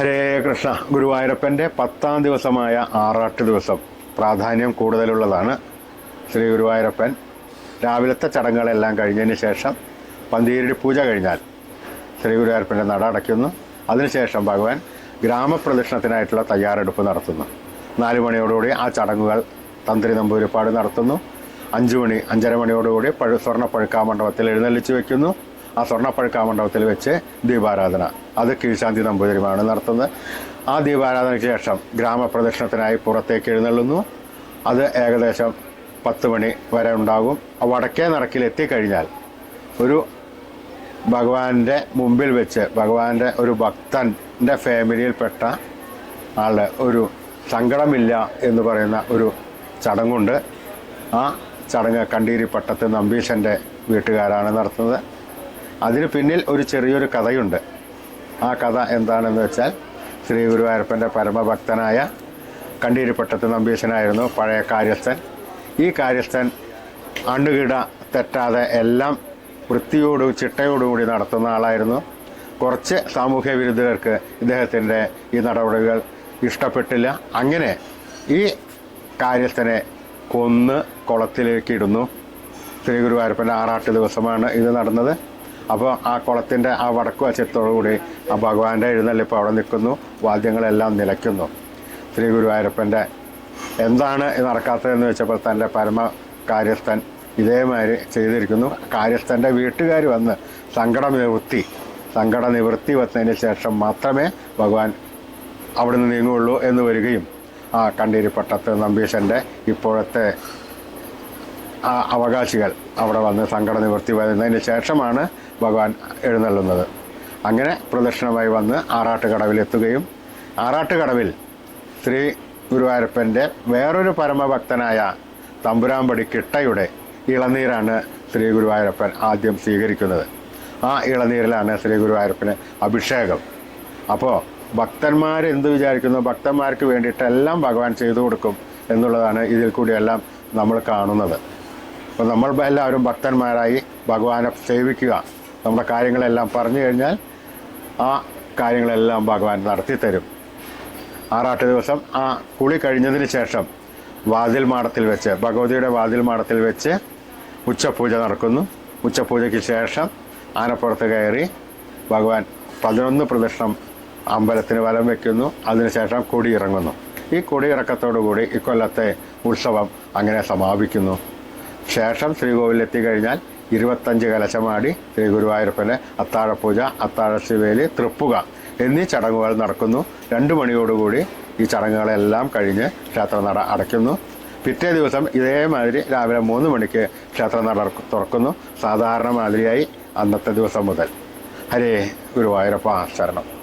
ഹരേ കൃഷ്ണ. ഗുരുവായൂരപ്പന്റെ പത്താം ദിവസമായ ആറാട്ട് ദിവസം. പ്രാധാന്യം കൂടുതലുള്ളതാണ് ശ്രീ ഗുരുവായൂരപ്പൻ. രാവിലത്തെ ചടങ്ങുകളെല്ലാം കഴിഞ്ഞതിന് ശേഷം പന്തീരടി പൂജ കഴിഞ്ഞാൽ ശ്രീ ഗുരുവായൂരപ്പന്റെ നട അടയ്ക്കുന്നു. അതിനുശേഷം ഭഗവാൻ ഗ്രാമപ്രദക്ഷിണത്തിനായിട്ടുള്ള തയ്യാറെടുപ്പ് നടത്തുന്നു. നാല് മണിയോടുകൂടി ആ ചടങ്ങുകൾ തന്ത്രി നമ്പൂരിപ്പാട് നടത്തുന്നു. അഞ്ചു മണി അഞ്ചര മണിയോടുകൂടി പഴു സ്വർണ പഴുക്കാ മണ്ഡപത്തിൽ എഴുന്നള്ളിച്ച് വെക്കുന്നു. ആ സ്വർണ പഴുക്കാ മണ്ഡപത്തിൽ വെച്ച് ദീപാരാധന. അത് കീഴ്ശാന്തി നമ്പൂതിരിമാണ് നടത്തുന്നത്. ആ ദീപാരാധനയ്ക്ക് ശേഷം ഗ്രാമപ്രദക്ഷിണത്തിനായി പുറത്തേക്ക് എഴുന്നള്ളുന്നു. അത് ഏകദേശം പത്ത് മണി വരെ ഉണ്ടാകും. വടക്കേ നടക്കിൽ എത്തിക്കഴിഞ്ഞാൽ ഒരു ഭഗവാന്റെ മുമ്പിൽ വെച്ച് ഭഗവാന്റെ ഒരു ഭക്തന്റെ ഫാമിലിയിൽപ്പെട്ട ആളുടെ ഒരു സങ്കടമില്ല എന്ന് പറയുന്ന ഒരു ചടങ്ങുണ്ട്. ആ ചടങ്ങ് കണ്ടീരി പട്ടത്ത് നമ്പീശന്റെ വീട്ടുകാരാണ് നടത്തുന്നത്. അതിന് പിന്നിൽ ഒരു ചെറിയൊരു കഥയുണ്ട്. ആ കഥ എന്താണെന്ന് വെച്ചാൽ ശ്രീ ഗുരുവായൂരപ്പന്റെ പരമഭക്തനായ കണ്ടീരിപ്പട്ടത്ത് നമ്പീശനായിരുന്നു പഴയ കാര്യസ്ഥൻ. ഈ കാര്യസ്ഥൻ അണ്ണുകിട തെറ്റാതെ എല്ലാം വൃത്തിയോടും ചിട്ടയോടും കൂടി നടത്തുന്ന ആളായിരുന്നു. കുറച്ച് സാമൂഹ്യ വിരുദ്ധർക്ക് ഇദ്ദേഹത്തിന്റെ ഈ നടപടികൾ ഇഷ്ടപ്പെട്ടില്ല. അങ്ങനെ ഈ കാര്യസ്ഥനെ കൊന്ന് കുളത്തിലേക്ക് ഇടുന്നു. ശ്രീ ഗുരുവായൂരപ്പന്റെ ആറാട്ട് ദിവസമാണ് ഇത് നടന്നത്. അപ്പോൾ ആ കുളത്തിന്റെ ആ വടക്കു വശത്തോടുകൂടി ആ ഭഗവാന്റെ എഴുന്നള്ളിപ്പ് അവിടെ നിൽക്കുന്നു. വാദ്യങ്ങളെല്ലാം നിലയ്ക്കുന്നു. ശ്രീ ഗുരുവായൂരപ്പന്റെ എന്താണ് നടക്കാത്തതെന്ന് വെച്ചപ്പോൾ തന്റെ പരമ കാര്യസ്ഥൻ ഇതേമാതിരി ചെയ്തിരിക്കുന്നു. കാര്യസ്ഥന്റെ വീട്ടുകാർ വന്ന് സങ്കട നിവൃത്തി സങ്കട നിവൃത്തി വന്നതിന് ശേഷം മാത്രമേ ഭഗവാൻ അവിടുന്ന് നീങ്ങുകയുള്ളൂ എന്ന് വരികയും ആ കണ്ടീരിപ്പട്ടത്ത് നമ്പീശന്റെ ഇപ്പോഴത്തെ അവകാശികൾ അവിടെ വന്ന് സങ്കട നിവൃത്തി വരുന്നതിന് ശേഷമാണ് ഭഗവാൻ എഴുന്നള്ളുന്നത്. അങ്ങനെ പ്രദക്ഷിണമായി വന്ന് ആറാട്ടുകടവിൽ എത്തുകയും ആറാട്ടുകടവിൽ ശ്രീ ഗുരുവായൂരപ്പന്റെ വേറൊരു പരമഭക്തനായ തമ്പുരാമ്പടി കിട്ടയുടെ ഇളനീരാണ് ശ്രീ ഗുരുവായൂരപ്പൻ ആദ്യം സ്വീകരിക്കുന്നത്. ആ ഇളനീരിലാണ് ശ്രീ ഗുരുവായൂരപ്പന് അഭിഷേകം. അപ്പോൾ ഭക്തന്മാർ എന്ത് വിചാരിക്കുന്നു? ഭക്തന്മാർക്ക് വേണ്ടിയിട്ടെല്ലാം ഭഗവാൻ ചെയ്തു കൊടുക്കും എന്നുള്ളതാണ് ഇതിൽ കൂടിയെല്ലാം നമ്മൾ കാണുന്നത്. അപ്പോൾ നമ്മൾ എല്ലാവരും ഭക്തന്മാരായി ഭഗവാനെ സേവിക്കുക. നമ്മുടെ കാര്യങ്ങളെല്ലാം പറഞ്ഞു കഴിഞ്ഞാൽ ആ കാര്യങ്ങളെല്ലാം ഭഗവാൻ നടത്തി തരും ആറാട്ട് ദിവസം ആ കുളി കഴിഞ്ഞതിന് ശേഷം വാതിൽ മാടത്തിൽ വെച്ച് ഭഗവതിയുടെ വാതിൽ മാടത്തിൽ വെച്ച് ഉച്ചപൂജ നടക്കുന്നു. ഉച്ചപൂജയ്ക്ക് ശേഷം ആനപ്പുറത്ത് കയറി ഭഗവാൻ പതിനൊന്ന് പ്രദക്ഷിണം അമ്പലത്തിന് വലം വയ്ക്കുന്നു അതിനുശേഷം കൊടിയിറങ്ങുന്നു ഈ കൊടിയിറക്കത്തോടുകൂടി ഇക്കൊല്ലത്തെ ഉത്സവം അങ്ങനെ സമാപിക്കുന്നു. ശേഷം ശ്രീകോവിലെത്തി കഴിഞ്ഞാൽ ഇരുപത്തഞ്ച് കലശമാടി ശ്രീ ഗുരുവായൂരപ്പന് അത്താഴപൂജ അത്താഴ ശിവേലി തൃപ്പുക എന്നീ ചടങ്ങുകൾ നടക്കുന്നു. രണ്ട് മണിയോടുകൂടി ഈ ചടങ്ങുകളെല്ലാം കഴിഞ്ഞ് ക്ഷേത്രനട അടയ്ക്കുന്നു. പിറ്റേ ദിവസം ഇതേമാതിരി രാവിലെ മൂന്ന് മണിക്ക് ക്ഷേത്രനട തുറക്കുന്നു. സാധാരണ മാതിരിയായി അന്നത്തെ ദിവസം മുതൽ. ഹരേ ഗുരുവായൂരപ്പ ശരണം